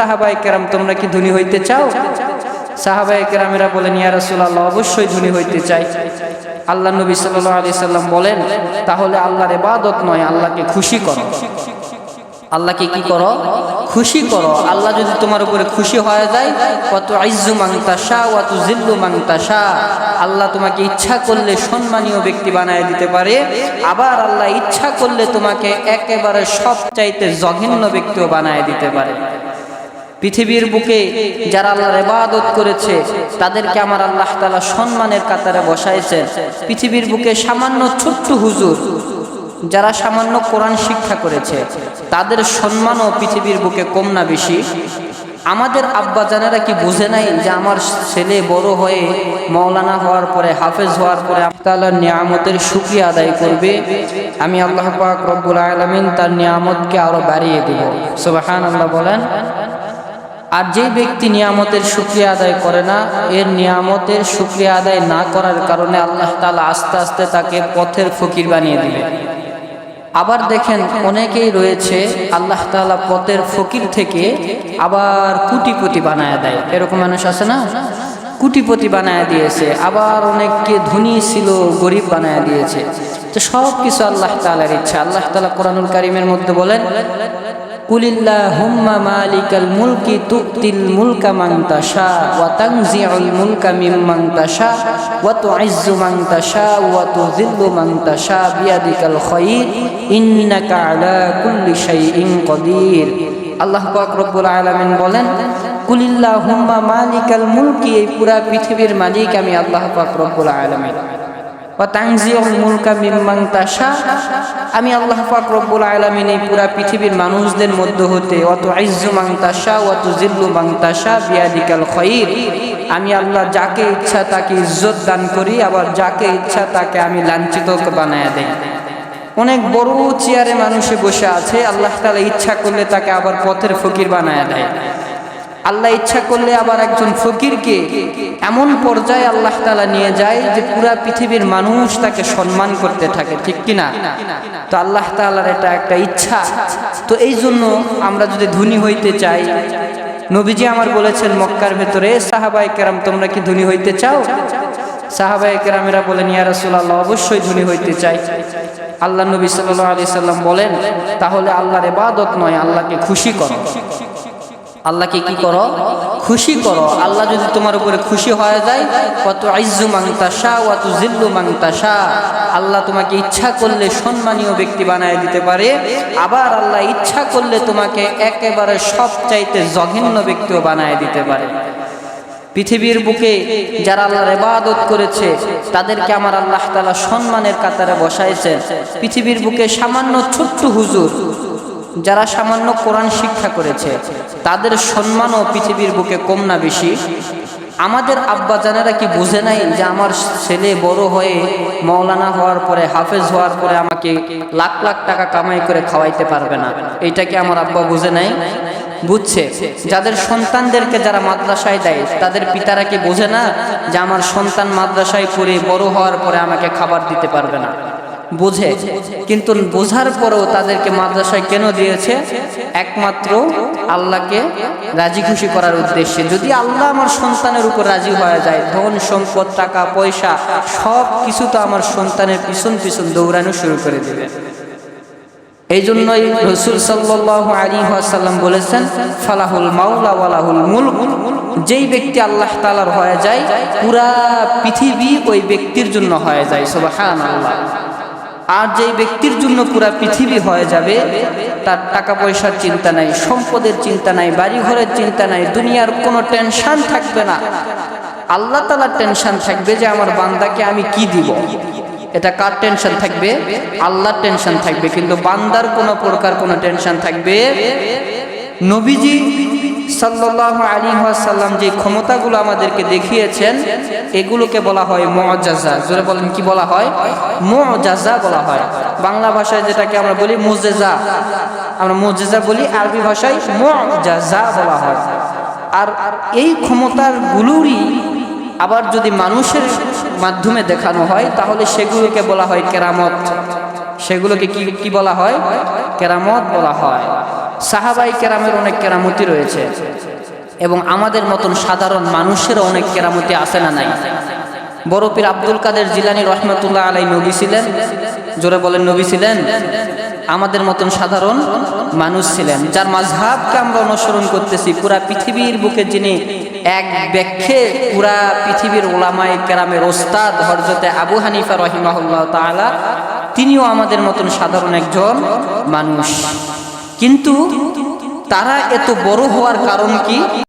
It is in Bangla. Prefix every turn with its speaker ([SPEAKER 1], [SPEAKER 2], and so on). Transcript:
[SPEAKER 1] সাহাবাই কেরাম, তোমরা কি ধনী হইতে চাও? সাহাবাই কেরামেরা বলেন অবশ্যই ধনী হইতে চাই। আল্লাহ নবী সাল্লাম বলেন, তাহলে আল্লাহর ইবাদত নয়, আল্লাহকে খুশি করো। আল্লাহকে কি করো? খুশি করো। আল্লাহ যদি তোমার উপরে খুশি হয়ে যায়, কত আইজু মাংতাসা কত জিল্লু মাংতাসা আল্লাহ তোমাকে ইচ্ছা করলে সম্মানীয় ব্যক্তি বানায় দিতে পারে। আবার আল্লাহ ইচ্ছা করলে তোমাকে একেবারে সবচাইতে জঘন্য ব্যক্তিও বানায় দিতে পারে। পৃথিবীর বুকে যারা আল্লাহর ইবাদত করেছে, তাদেরকে আমার আল্লাহ তাআলা সম্মানের কাতারে বসাইছেন। পৃথিবীর বুকে সামান্য ছোট্ট হুজুর যারা সামান্য কোরআন শিক্ষা করেছে, তাদের সম্মানও পৃথিবীর বুকে কম না বেশি। আমাদের আব্বা জানেরা কি বুঝে নাই যে আমার ছেলে বড় হয়ে মৌলানা হওয়ার পরে, হাফেজ হওয়ার পরে তাআলার নিয়ামতের শুকরিয়া আদায় করবে? আমি আল্লাহ পাক রব্বুল আলামিন তার নিয়ামতকে আরও বাড়িয়ে দেব। সুবহানাল্লাহ বলেন আর যে ব্যক্তি নিয়ামতের শুক্রিয়া আদায় করে না, এর নিয়ামতের শুক্রিয়া আদায় না করার কারণে আল্লাহ তাআলা আস্তে আস্তে তাকে পথের ফকির বানিয়ে দিবে আবার দেখেন, অনেকেই রয়েছে আল্লাহ তাআলা পথের ফকির থেকে আবার কুটিপতি বানায় দেয়। এরকম মানুষ আছে না? কুটিপতি বানায় দিয়েছে, আবার অনেককে ধনী ছিল, গরিব বানায় দিয়েছে। তো সব কিছু আল্লাহ তাআলার ইচ্ছা। আল্লাহ তালা কোরআনুল কারিমের মধ্যে বলেন কুলিল্লাহুম্মা মালিকাল মুলকি তুতিল মুলকা মান তাশা, ওয়া তানজিউল মুলকা মিম্মান তাশা, ওয়া তুইজ্জু মান তাশা, ওয়া তুযিল্লু মান তাশা বিয়াদিকাল খায়র ইন্নাকা আলা কুল্লি শাইইন কাদির। আল্লাহ পাক রব্বুল আলামিন বলেন, কুলিল্লাহুম্মা মালিকাল মুলকি, এই পুরা পৃথিবীর মালিক আমি আল্লাহ পাক রব্বুল আলামিন। আমি আল্লাহ পাক রব্বুল আলামিন এই পুরা পৃথিবীর মানুষদের মধ্য হতে অত আইজু মাংতাসা অত জিল্লু মাংতাসা বিয়াদিকাল খয়ির আমি আল্লাহ যাকে ইচ্ছা তাকে ইজ্জত দান করি, আবার যাকে ইচ্ছা তাকে আমি লাঞ্ছিত বানায় দেই। অনেক বড় চেয়ারে মানুষে বসে আছে, আল্লাহ তালা ইচ্ছা করলে তাকে আবার পথের ফকির বানায় দেয়। আল্লাহ ইচ্ছা করলে আবার একজন ফকিরকে এমন পর্যায়ে আল্লাহ তালা নিয়ে যায় যে পুরা পৃথিবীর মানুষ তাকে সম্মান করতে থাকে, ঠিক কিনা? তো আল্লাহ তালার এটা একটা ইচ্ছা। তো এই জন্য আমরা যদি ধনী হইতে চাই, নবীজি আমার বলেছেন মক্কার ভেতরে সাহাবাই কেরাম তোমরা কি ধনী হইতে চাও? সাহাবাই কেরামেরা বলেন, ইয়া রাসূলুল্লাহ, অবশ্যই ধনী হইতে চাই। আল্লাহ নবী সাল্লাল্লাহু আলাইহি সাল্লাম বলেন, তাহলে আল্লাহর ইবাদত নয়, আল্লাহকে খুশি করো। আল্লাহকে কি করো? খুশি করো। আল্লাহ যদি তোমার উপরে খুশি হয়ে যায় কত আইজু মাংতাসা কত জিল্লু মাংতাসা আল্লাহ তোমাকে ইচ্ছা করলে সম্মানীয় ব্যক্তি বানায় দিতে পারে। আবার আল্লাহ ইচ্ছা করলে তোমাকে একেবারে সবচাইতে জঘন্য ব্যক্তিও বানায় দিতে পারে। পৃথিবীর বুকে যারা আল্লাহর ইবাদত করেছে, তাদেরকে আমার আল্লাহ তালা সম্মানের কাতারে বসাইছেন। পৃথিবীর বুকে সামান্য ছোট্ট হুজুর, যারা সামান্য কোরআন শিক্ষা করেছে তাদের সম্মানও পৃথিবীর বুকে কম না বেশি। আমাদের আব্বা জানেরা কি বুঝে নাই যে আমার ছেলে বড় হয়ে মৌলানা হওয়ার পরে, হাফেজ হওয়ার পরে আমাকে লাখ লাখ টাকা কামাই করে খাওয়াইতে পারবে না? এইটা কি আমার আব্বা বুঝে নাই? বুঝছে। যাদের সন্তানদেরকে যারা মাদ্রাসায় দেয়, তাদের পিতারা কি বোঝে না যে আমার সন্তান মাদ্রাসায় পড়ে বড় হওয়ার পরে আমাকে খাবার দিতে পারবে না? বোঝে। কিন্তু বোঝার পরেও তাদেরকে মাদ্রাসায় কেন দিয়েছে? একমাত্র আল্লাহকে রাজি খুশি করার উদ্দেশ্যে। যদি আল্লাহ আমার সন্তানের উপর রাজি হয়ে যায়, ধন, সম্পদ, টাকা, পয়সা, সব কিছু তো আমার সন্তানের পিছন পিছন দৌড়ানো শুরু করে দেবে। এই জন্যই রসুল সাল্লাহ আলী বলেছেন, ফালাহুল মাউলা ওয়ালাহুল মুলক। যেই ব্যক্তি আল্লাহ তালার হয়ে যায়, পুরা পৃথিবী ওই ব্যক্তির জন্য হয়ে যায় সোবাহান আল্লাহ আর যেই ব্যক্তির জন্য পুরা পৃথিবী হয়ে যাবে, তার টাকা পয়সার চিন্তা নাই, সম্পদের চিন্তা নাই বাড়ি ঘরের চিন্তা নাই, দুনিয়ার কোনো টেনশন থাকবে না। আল্লাহ তালার টেনশন থাকবে যে আমার বান্দাকে আমি কি দিব? এটা কার টেনশন থাকবে? আল্লাহর টেনশন থাকবে। কিন্তু বান্দার কোনো প্রকার কোনো টেনশন থাকবে, নবীজি সাল্লাহ আলী সাল্লাম যে ক্ষমতাগুলো আমাদেরকে দেখিয়েছেন, এগুলোকে বলা হয় মজাজা। জোরে বলেন, কি বলা হয়? মজাজা বলা হয়। বাংলা ভাষায় যেটাকে আমরা বলি মুজেজা। আমরা মুজেজা বলি, আরবি ভাষায় মজাজা বলা হয়। আর এই ক্ষমতার গুলোরই আবার যদি মানুষের মাধ্যমে দেখানো হয়, তাহলে সেগুলোকে বলা হয় কেরামত। সেগুলোকে কি কি বলা হয়? কেরামত বলা হয়। সাহাবাই কেরামের অনেক কেরামতি রয়েছে এবং আমাদের মতন সাধারণ মানুষেরও অনেক কেরামতি আছে না নাই? বড় পীর আব্দুল কাদের জিলানি রহমতুল্লাহ আলাই নবী ছিলেন? জোরে বলেন, নবী ছিলেন? আমাদের মতন সাধারণ মানুষ ছিলেন। যার মাঝহাবকে আমরা অনুসরণ করতেছি, পুরা পৃথিবীর বুকে যিনি এক ব্যাখ্যে পুরা পৃথিবীর ওলামায় কেরামের ওস্তাদ হরজতে আবু হানিফা রহিমাহুল্লাহ তাআলা, তিনিও আমাদের মতন সাধারণ একজন মানুষ। কিন্তু তারা এত বড় হওয়ার কারণ কি?